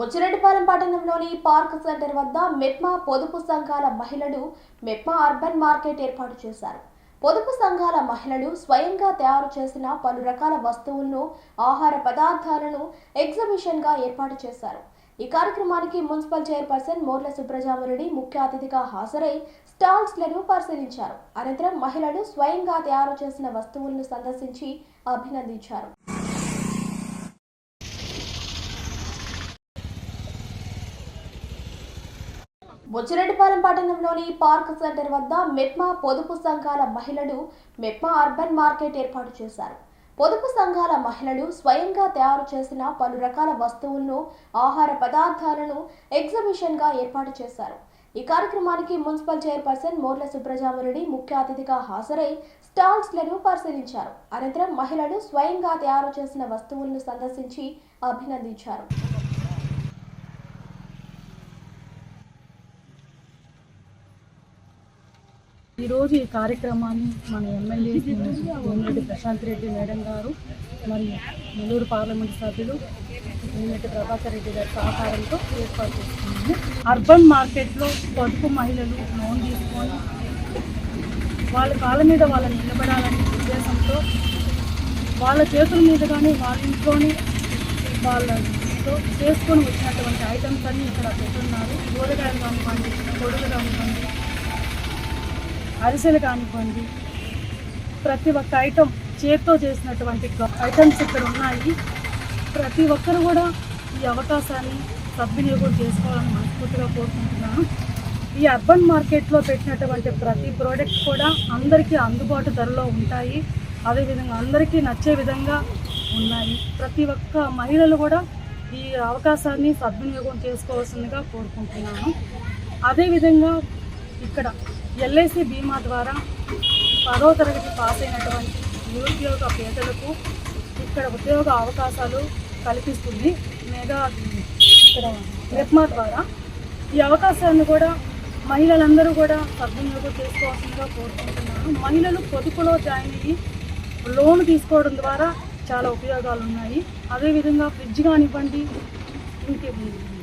బుచ్చిరెడ్డిపాలెం పట్టణంలోని park centre వద్ద మెప్మా పొదుపు సంఘాల మహిళలు మెప్మా అర్బన్ మార్కెట్ ఏర్పాటు చేశారు. పొదుపు సంఘాల మహిళలు స్వయంగా తయారు చేసిన పలు రకాల వస్తువులను ఆహార పదార్థాలను ఎగ్జిబిషన్గా ఏర్పాటు చేశారు. ఈ కార్యక్రమానికి మున్సిపల్ చైర్పర్సన్ మోర్ల సుబ్రజామరెడ్డి ముఖ్య అతిథిగా హాజరై స్టాల్స్లను పరిశీలించారు. అనంతరం మహిళలు స్వయంగా తయారు చేసిన వస్తువులను సందర్శించి అభినందించారు. బుచ్చిరెడ్డిపాలెం పట్టణంలోని పార్క్ సెంటర్ వద్ద మెప్మా పొదుపు సంఘాల మహిళలు మెప్మా అర్బన్ మార్కెట్ ఏర్పాటు చేశారు. పొదుపు సంఘాల మహిళలు స్వయంగా తయారు చేసిన పలు రకాల వస్తువులను ఆహార పదార్థాలను ఎగ్జిబిషన్గా ఏర్పాటు చేశారు. ఈ కార్యక్రమానికి మున్సిపల్ చైర్పర్సన్ మోర్ల సుబ్రజామరెడ్డి ముఖ్య అతిథిగా హాజరై స్టాల్స్లను పరిశీలించారు. అనంతరం మహిళలు స్వయంగా తయారు చేసిన వస్తువులను సందర్శించి అభినందించారు. ఈరోజు ఈ కార్యక్రమాన్ని మన ఎమ్మెల్యే వేమిరెడ్డి ప్రశాంత్ రెడ్డి మేడం గారు మరియు నెల్లూరు పార్లమెంట్ సభ్యులు వేమిరెడ్డి ప్రభాకర్ రెడ్డి గారి సహకారంతో ఏర్పాటు చేస్తున్నాము. అర్బన్ మార్కెట్లో పొదుపు మహిళలు లోన్ తీసుకొని వాళ్ళ కాళ్ళ మీద వాళ్ళని నిలబడాలనే ఉద్దేశంతో వాళ్ళ చేతుల మీద కానీ వాళ్ళ ఇంట్లోని వాళ్ళతో చేసుకొని వచ్చినటువంటి ఐటమ్స్ అన్నీ ఇక్కడ పెట్టున్నారు. కూరగాయలు కానివ్వండి పొడులు కానివ్వండి అరిసెలు కానివ్వండి ప్రతి ఒక్క ఐటెం చేత్తో చేసినటువంటి ఐటమ్స్ ఇక్కడ ఉన్నాయి. ప్రతి ఒక్కరు కూడా ఈ అవకాశాన్ని సద్వినియోగం చేసుకోవాలని మనస్ఫూర్తిగా కోరుకుంటున్నాను. ఈ అర్బన్ మార్కెట్లో పెట్టినటువంటి ప్రతి ప్రోడక్ట్ కూడా అందరికీ అందుబాటు ధరలో ఉంటాయి. అదేవిధంగా అందరికీ నచ్చే విధంగా ఉన్నాయి. ప్రతి ఒక్క మహిళలు కూడా ఈ అవకాశాన్ని సద్వినియోగం చేసుకోవాల్సిందిగా కోరుకుంటున్నాను. అదేవిధంగా ఇక్కడ ఎల్ఐసి బీమా ద్వారా పదో తరగతి పాస్ అయినటువంటి నిరుద్యోగ పేదలకు ఇక్కడ ఉద్యోగ అవకాశాలు కల్పిస్తుంది మెగా ఇక్కడ రెప్మా ద్వారా. ఈ అవకాశాన్ని కూడా మహిళలందరూ కూడా సద్వినియోగం చేసుకోవాల్సిందిగా కోరుకుంటున్నాను. మహిళలు పొదుపులో జాయిన్ అయ్యి లోన్ తీసుకోవడం ద్వారా చాలా ఉపయోగాలు ఉన్నాయి. అదేవిధంగా ఫ్రిడ్జ్ కానివ్వండి ఇంక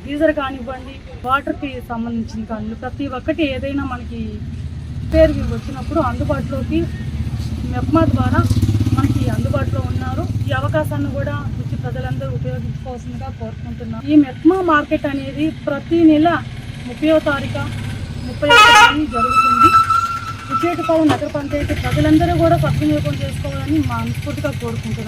గీజర్ కానివ్వండి వాటర్కి సంబంధించిన కానీ ప్రతి ఒక్కటి ఏదైనా మనకి పేరుకి వచ్చినప్పుడు అందుబాటులోకి మెప్మా ద్వారా మనకి అందుబాటులో ఉన్నారు. ఈ అవకాశాన్ని కూడా వచ్చి ప్రజలందరూ ఉపయోగించుకోవాల్సిందిగా కోరుకుంటున్నాం. ఈ మెప్మా మార్కెట్ అనేది ప్రతి నెల ముప్పై తారీఖు ముప్పై ఒకటి జరుగుతుంది. విజయటపాలెం నగర పంచాయతీ ప్రజలందరూ కూడా సద్వినియోగం చేసుకోవాలని మనస్ఫూర్తిగా కోరుకుంటున్నాం.